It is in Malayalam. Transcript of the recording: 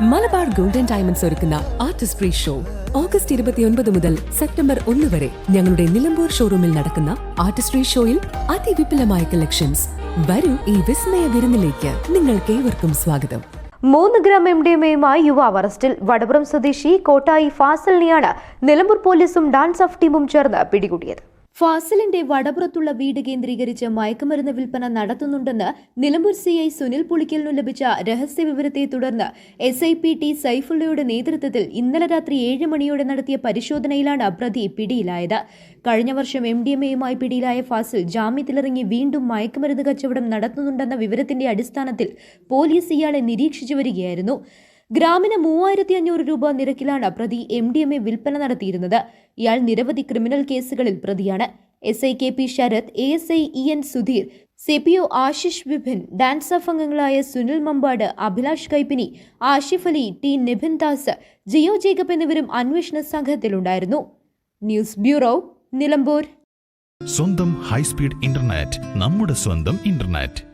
മലബാർ ഗോൾഡൻ ഡയമണ്ട്സ് ഒരുക്കുന്ന ആർട്ടിസ്റ്റ് ഫ്രീ ഷോ. ഓഗസ്റ്റ് ഇരുപത്തിയൊൻപത് മുതൽ സെപ്റ്റംബർ ഒന്ന് വരെ ഞങ്ങളുടെ നിലമ്പൂർ ഷോറൂമിൽ നടക്കുന്ന ആർട്ടിസ്റ്റ് ഫ്രീ ഷോയിൽ അതിവിപുലമായ കളക്ഷൻസ്. വരൂ ഈ വിസ്മയ വിരുന്നിലേക്ക്. നിങ്ങൾക്ക് ഏവർക്കും സ്വാഗതം. മൂന്ന് ഗ്രാം എം ഡി എം എയുമായി യുവാവ് അറസ്റ്റിൽ വടപുറം സ്വദേശി കോട്ടായി ഫാസലിനെയാണ് നിലമ്പൂർ പോലീസും ഡാൻസ് ഓഫ് ടീമും ചേർന്ന് പിടികൂടിയത്. ഫാസിലിന്റെ വടപുറത്തുള്ള വീട് കേന്ദ്രീകരിച്ച് മയക്കുമരുന്ന് വിൽപ്പന നടത്തുന്നുണ്ടെന്ന് നിലമ്പൂർ സി ഐ സുനിൽ പുളിക്കലിനു ലഭിച്ച രഹസ്യ വിവരത്തെ തുടർന്ന് എസ് ഐ പി ടി സൈഫുള്ളയുടെ നേതൃത്വത്തിൽ ഇന്നലെ രാത്രി ഏഴ് മണിയോടെ നടത്തിയ പരിശോധനയിലാണ് പ്രതി പിടിയിലായത്. കഴിഞ്ഞ വർഷം എം ഡി എം എയുമായി പിടിയിലായ ഫാസിൽ ജാമ്യത്തിലിറങ്ങി വീണ്ടും മയക്കുമരുന്ന് കച്ചവടം നടത്തുന്നുണ്ടെന്ന വിവരത്തിന്റെ അടിസ്ഥാനത്തിൽ പോലീസ് ഇയാളെ നിരീക്ഷിച്ചു വരികയായിരുന്നു. ഗ്രാമിന് മൂവായിരത്തി അഞ്ഞൂറ് രൂപ നിരക്കിലാണ് പ്രതി എം ഡി എം എ വിൽപ്പന നടത്തിയിരുന്നത്. ഇയാൾ നിരവധി ക്രിമിനൽ കേസുകളിൽ പ്രതിയാണ്. S I K P Sharath A S I E N Sudheer C P O Ashish Vibin DANSAF അംഗങ്ങളായ സുനിൽ മമ്പാട് അഭിലാഷ് കൈപ്പിനി ആഷിഫ് അലി ടി നിഭിൻ ദാസ് ജിയോ ജേക്കബ് എന്നിവരും അന്വേഷണ സംഘത്തിലുണ്ടായിരുന്നു. News bureau Nilambur. സ്വന്തം ഹൈസ്പീഡ് ഇന്റർനെറ്റ് നമ്മുടെ സ്വന്തം ഇന്റർനെറ്റ്.